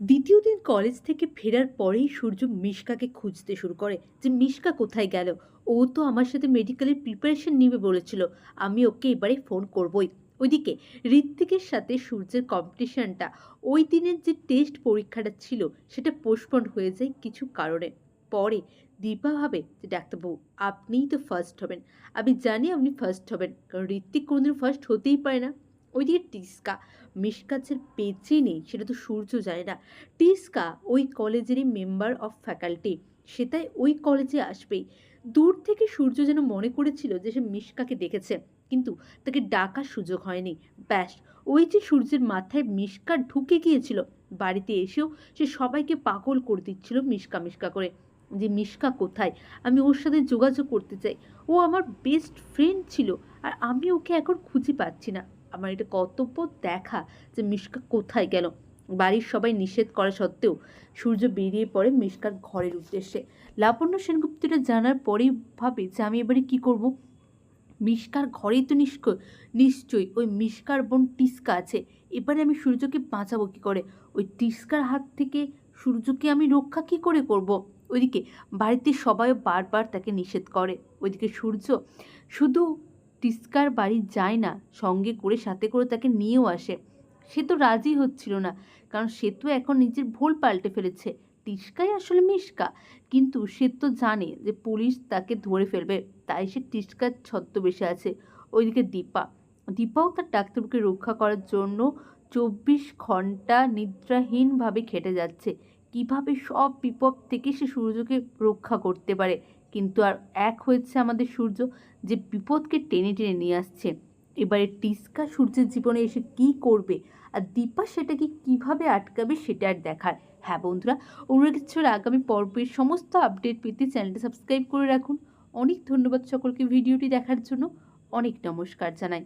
দ্বিতীয় দিন কলেজ থেকে ফেরার পরেই সূর্য মিশকাকে খুঁজতে শুরু করে যে, মিশকা কোথায় গেল? ও তো আমার সাথে মেডিকেলের প্রিপারেশন নিবে বলেছিল। আমি ওকে এবারে ফোন করবই। ওইদিকে ঋত্বিকের সাথে সূর্যের কম্পিটিশনটা ওই দিনের যে টেস্ট পরীক্ষাটা ছিল, সেটা পোস্টপন্ড হয়ে যায় কিছু কারণে। পরে দীপা ভাবে যে, ডাক্তারবাবু, আপনিই তো ফার্স্ট হবেন। আমি জানি আপনি ফার্স্ট হবেন। কারণ ঋত্বিক কোনোদিন ফার্স্ট হতেই পারে না। ওইদিকে টিস্কা। মিশকাচের পেচে নেই, সেটা তো সূর্য জানে না। টিস্কা ওই কলেজেরই মেম্বার অফ ফ্যাকাল্টি সে তাই ওই কলেজে আসবেই। দূর থেকে সূর্য যেন মনে করেছিল যে সে মিশকাকে দেখেছে, কিন্তু তাকে ডাকার সুযোগ হয়নি। ব্যাস, ওই যে সূর্যের মাথায় মিশকা ঢুকে গিয়েছিল, বাড়িতে এসেও সে সবাইকে পাগল করে দিচ্ছিল মিশকা মিশকা করে। যে মিশকা কোথায়? আমি ওর সাথে যোগাযোগ করতে চাই। ও আমার বেস্ট ফ্রেন্ড ছিল, আর আমি ওকে এখন খুঁজে পাচ্ছি না। আমার এটা কর্তব্য দেখা যে মিশকা কোথায় গেল। বাড়ির সবাই নিষেধ করা সত্ত্বেও সূর্য বেরিয়ে পড়ে মিশকার ঘরের উদ্দেশ্যে। লাবণ্য সেনগুপ্তটা জানার পরেই ভাবে যে আমি এবারে কী করব? মিশকার ঘরেই তো নিষ্কয় নিশ্চয়ই ওই মিশকার বোন টিস্কা আছে। এবারে আমি সূর্যকে বাঁচাবো কী করে? ওই টিস্কার হাত থেকে সূর্যকে আমি রক্ষা কী করে করব? ওইদিকে বাড়িতে সবাই বারবার তাকে নিষেধ করে। ওইদিকে সূর্য শুধু টিস্কার বাড়ি যায় না, সঙ্গে করে, সাথে করে তাকে নিয়েও আসে। সে তো রাজি হচ্ছিল না, কারণ সে তো এখন নিজের ভুল পাল্টে ফেলেছে। টিস্কাই আসলে মিশকা, কিন্তু সে তো জানে যে পুলিশ তাকে ধরে ফেলবে, তাই সে টিস্কার ছদ্মবেশে আছে। ওইদিকে দীপা, দীপাও তার ডাক্তারকে রক্ষা করার জন্য চব্বিশ ঘণ্টা নিদ্রাহীনভাবে খেটে যাচ্ছে। কীভাবে সব বিপদ থেকে সে সূর্যকে রক্ষা করতে পারে? কিন্তু আর এক হয়েছে আমাদের সূর্য যে বিপদকে টেনে টেনে নিয়ে আসছে। এবারে টিস্কা সূর্যের জীবনে এসে কি করবে আর দীপা সেটাকে কীভাবে আটকাবে সেটা আর দেখার। হ্যাঁ বন্ধুরা অনুরাগ কিছুর আগামী পর্বের সমস্ত আপডেট পেতে চ্যানেলটা সাবস্ক্রাইব করে রাখুন। অনেক ধন্যবাদ সকলকে ভিডিওটি দেখার জন্য। অনেক নমস্কার জানাই।